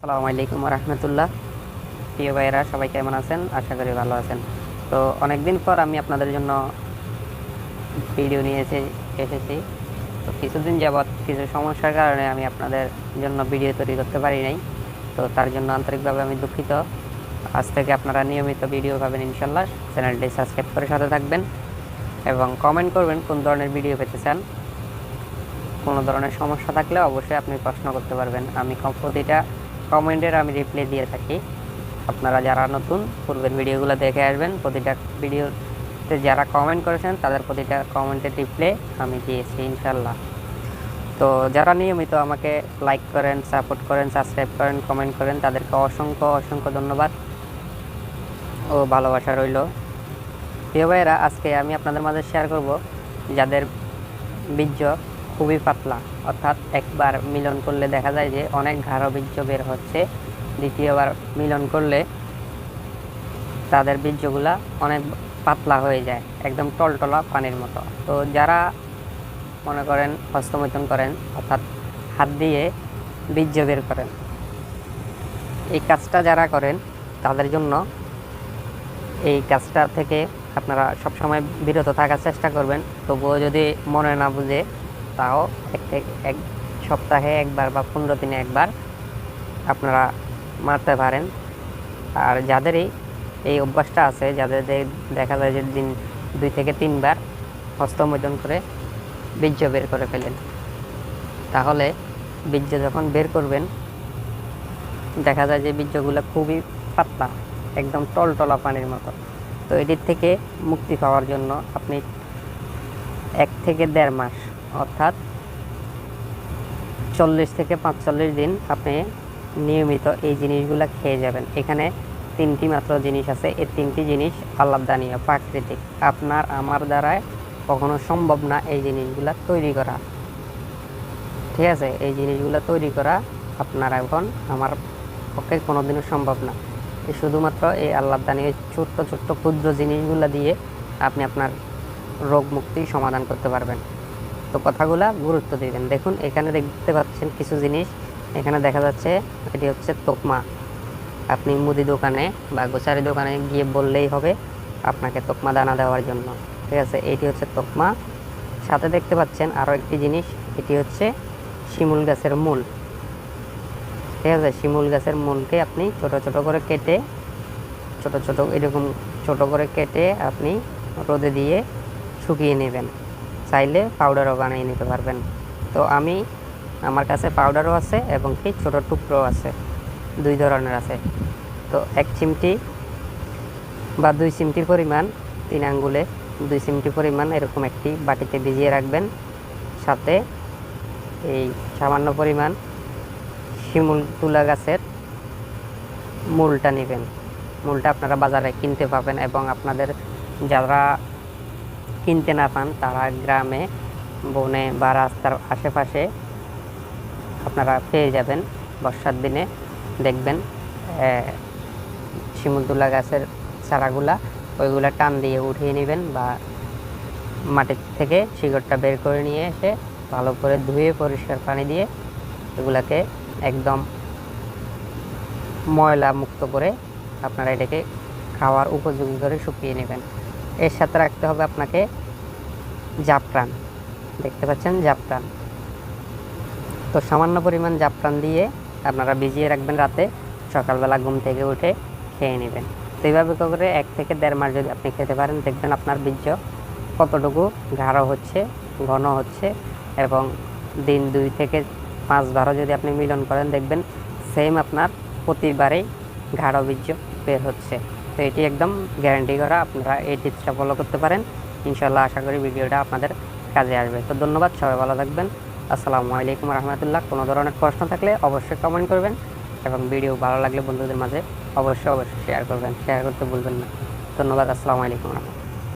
আসসালামু আলাইকুম রহমতুল্লাহ প্রিয় ভাইয়েরা, সবাই কেমন আছেন? আশা করি ভালো আছেন। তো অনেকদিন পর আমি আপনাদের জন্য ভিডিও নিয়ে এসে এসেছি। তো কিছুদিন যাবৎ কিছু সমস্যার কারণে আমি আপনাদের জন্য ভিডিও তৈরি করতে পারি নাই। তো তার জন্য আন্তরিকভাবে আমি দুঃখিত। আজ থেকে আপনারা নিয়মিত ভিডিও পাবেন ইনশাল্লাহ চ্যানেলটি সাবস্ক্রাইব করে সাথে থাকবেন এবং কমেন্ট করবেন কোন ধরনের ভিডিও পেতে চান। কোনো ধরনের সমস্যা থাকলে অবশ্যই আপনি প্রশ্ন করতে পারবেন। আমি প্রতিটা কমেন্টের আমি রিপ্লাই দিয়ে থাকি। আপনারা যারা নতুন, পূর্বের ভিডিওগুলো দেখে আসবেন, প্রতিটা ভিডিওতে যারা কমেন্ট করেছেন, তাদের প্রতিটা কমেন্টের রিপ্লাই আমি দিয়েছি ইনশাল্লাহ তো যারা নিয়মিত আমাকে লাইক করেন সাপোর্ট করেন সাবস্ক্রাইব করেন কমেন্ট করেন, তাদেরকে অসংখ্য অসংখ্য ধন্যবাদ ও ভালোবাসা রইল। প্রিয় ভাইয়েরা, আজকে আমি আপনাদের মাঝে শেয়ার করব যাদের বীর্য খুবই পাতলা। অর্থাৎ একবার মিলন করলে দেখা যায় যে অনেক গাঢ় বীর্য বের হচ্ছে। দ্বিতীয়বার মিলন করলে তাদের বীর্যগুলা অনেক পাতলা হয়ে যায়, একদম টলটলা পানির মতো। তো যারা মনে করেন হস্তমৈথুন করেন, অর্থাৎ হাত দিয়ে বীর্য বের করেন, এই কাজটা যারা করেন, তাদের জন্য এই কাজটা থেকে আপনারা সবসময় বিরত থাকার চেষ্টা করবেন। তবুও যদি মনে না বুঝে তাও এক থেকে এক সপ্তাহে একবার বা পনেরো দিনে একবার আপনারা মারতে পারেন। আর যাদেরই এই অভ্যাসটা আছে, যাদের দেখা যায় যে দিন দুই থেকে তিনবার হস্তমোদন করে বীর্য বের করে ফেলেন। তাহলে বীর্য যখন বের করবেন, দেখা যায় যে বীর্যগুলো খুবই পাতলা, একদম টলটলা পানির মতো। তো এটির থেকে মুক্তি পাওয়ার জন্য আপনি এক থেকে দেড় মাস অর্থাৎ চল্লিশ থেকে পাঁচচল্লিশ দিন আপনি নিয়মিত এই জিনিসগুলো খেয়ে যাবেন। এখানে তিনটি মাত্র জিনিস আছে। এই তিনটি জিনিস আল্লাদানীয় প্রাকৃতিক। আপনার, আমার দ্বারায় কখনো সম্ভব না এই জিনিসগুলো তৈরি করা। ঠিক আছে? এই জিনিসগুলো তৈরি করা আপনার এখন আমার পক্ষে কোনোদিনও সম্ভব না। শুধুমাত্র এই আল্লাহ দানীয় ছোট্ট ছোট্ট, ক্ষুদ্র জিনিসগুলো দিয়ে আপনি আপনার রোগ মুক্তি সমাধান করতে পারবেন। তো কথাগুলা গুরুত্ব দিবেন দেখুন, এখানে দেখতে পাচ্ছেন কিছু জিনিস। এখানে দেখা যাচ্ছে এটি হচ্ছে তোকমা। আপনি মুদি দোকানে বা গোচারি দোকানে গিয়ে বললেই হবে আপনাকে তোকমা দানা দেওয়ার জন্য। ঠিক আছে, এটি হচ্ছে তোকমা। সাথে দেখতে পাচ্ছেন আরও একটি জিনিস, এটি হচ্ছে শিমুল গাছের মূল। ঠিক আছে, শিমুল গাছের মূলকে আপনি ছোট ছোট করে কেটে, ছোট ছোট এরকম ছোট করে কেটে আপনি রোদে দিয়ে শুকিয়ে নেবেন। চাইলে পাউডারও বানিয়ে নিতে পারবেন। তো আমি আমার কাছে পাউডারও আছে এবং কি ছোটো টুকরো আছে, দুই ধরনের আছে। তো এক চিমটি বা দুই চিমটির পরিমাণ তিন আঙ্গুলে দুই চিমটি পরিমাণ এরকম একটি বাটিতে ভিজিয়ে রাখবেন। সাথে এই সামান্য পরিমাণ শিমুল তুলা গাছের মূলটা নেবেন। মূলটা আপনারা বাজারে কিনতে পাবেন এবং আপনাদের যারা কিনতে না পান তারা গ্রামে বনে বা রাস্তার আশেপাশে আপনারা পেয়ে যাবেন। বর্ষার দিনে দেখবেন আহ, শিমুল তুলা গাছের চারাগুলা ওইগুলা টান দিয়ে উঠিয়ে নেবেন বা মাটির থেকে শিকড়টা বের করে নিয়ে এসে ভালো করে ধুয়ে পরিষ্কার পানি দিয়ে এগুলাকে একদম ময়লা মুক্ত করে আপনারা এটাকে খাওয়ার উপযোগী করে শুকিয়ে নেবেন। এর সাথে রাখতে হবে আপনাকে জাফরান। দেখতে পাচ্ছেন, জাফরান। তো সামান্য পরিমাণ জাফরান দিয়ে আপনারা ভিজিয়ে রাখবেন রাতে। সকালবেলা ঘুম থেকে উঠে খেয়ে নেবেন। তো এইভাবে করে এক থেকে দেড় মাস যদি আপনি খেতে পারেন, দেখবেন আপনার বীর্য কতটুকু গাঢ় হচ্ছে, ঘন হচ্ছে এবং দিন দুই থেকে পাঁচ বারো যদি আপনি মিলন করেন, দেখবেন সেম আপনার প্রতিবারেই গাঢ় বীর্য বের হচ্ছে। তো এটি একদম গ্যারান্টি করা, আপনারা এই টিপসটা ফলো করতে পারেন। ইনশাল্লাহ আশা করি ভিডিওটা আপনাদের কাজে আসবে। তো ধন্যবাদ, সবাই ভালো থাকবেন। আসসালামু আলাইকুম রহমতুল্লাহ। কোনো ধরনের প্রশ্ন থাকলে অবশ্যই কমেন্ট করবেন এবং ভিডিও ভালো লাগলে বন্ধুদের মাঝে অবশ্যই অবশ্যই শেয়ার করবেন। শেয়ার করতে ভুলবেন না। ধন্যবাদ, আসসালামু আলাইকুম রহমতুল্লাহ।